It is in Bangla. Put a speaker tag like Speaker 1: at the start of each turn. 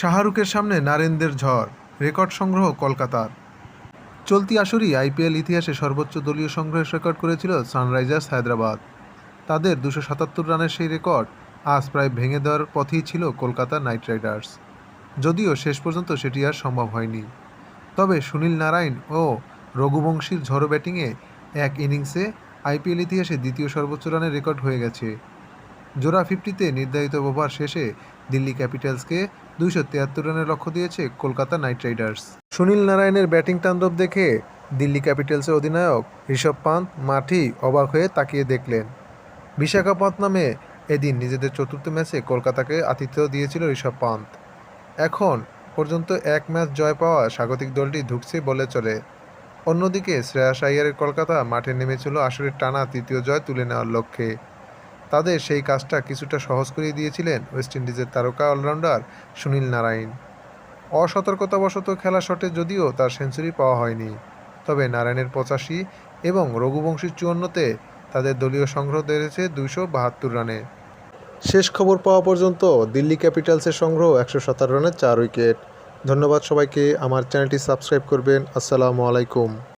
Speaker 1: শাহরুখের সামনে নারেনদের ঝড়, রেকর্ড সংগ্রহ কলকাতার। চলতি আসরই আইপিএল ইতিহাসে সর্বোচ্চ দলীয় সংগ্রহের রেকর্ড করেছিল সানরাইজার্স হায়দ্রাবাদ। তাদের দুশো সাতাত্তর রানের সেই রেকর্ড আজ প্রায় ভেঙে দেওয়ার পথেই ছিল কলকাতা নাইট রাইডার্স। যদিও শেষ পর্যন্ত সেটি আর সম্ভব হয়নি। তবে সুনীল নারায়ণ ও রঘুবংশীর ঝড়ো ব্যাটিংয়ে এক ইনিংসে আইপিএল ইতিহাসে দ্বিতীয় সর্বোচ্চ রানের রেকর্ড হয়ে গেছে। জোড়া ফিফটিতে নির্ধারিত ওভার শেষে দিল্লি ক্যাপিটালসকে দুইশো তিয়াত্তর রানের লক্ষ্য দিয়েছে কলকাতা নাইট রাইডার্স। সুনীল নারায়ণের ব্যাটিং তাণ্ডব দেখে দিল্লি ক্যাপিটালসের অধিনায়ক ঋষভ পান্ত মাঠেই অবাক হয়ে তাকিয়ে দেখলেন। বিশাখাপত্তনমে এদিন নিজেদের চতুর্থ ম্যাচে কলকাতাকে আতিথ্য দিয়েছিল ঋষভ পান্ত। এখন পর্যন্ত এক ম্যাচ জয় পাওয়া স্বাগতিক দলটি ঢুকছে বলে চলে। অন্যদিকে শ্রেয়াস আইয়ারের কলকাতা মাঠে নেমেছিল আসরের টানা তৃতীয় জয় তুলে নেওয়ার লক্ষ্যে। তাদের সেই কাজটা কিছুটা সহজ করে দিয়েছিলেন ওয়েস্ট ইন্ডিজের তারকা অলরাউন্ডার সুনীল নারায়ণ। অসতর্কতাবশত খেলা শটে যদিও তার সেঞ্চুরি পাওয়া হয়নি, তবে নারায়ণের পঁচাশি এবং রঘুবংশীর চুয়ান্নতে তাদের দলীয় সংগ্রহ বেড়েছে দুইশো বাহাত্তর রানে। শেষ খবর পাওয়া পর্যন্ত দিল্লি ক্যাপিটালসের সংগ্রহ একশো সাতারো রানের চার উইকেট। ধন্যবাদ সবাইকে, আমার চ্যানেলটি সাবস্ক্রাইব করবেন। আসসালামু আলাইকুম।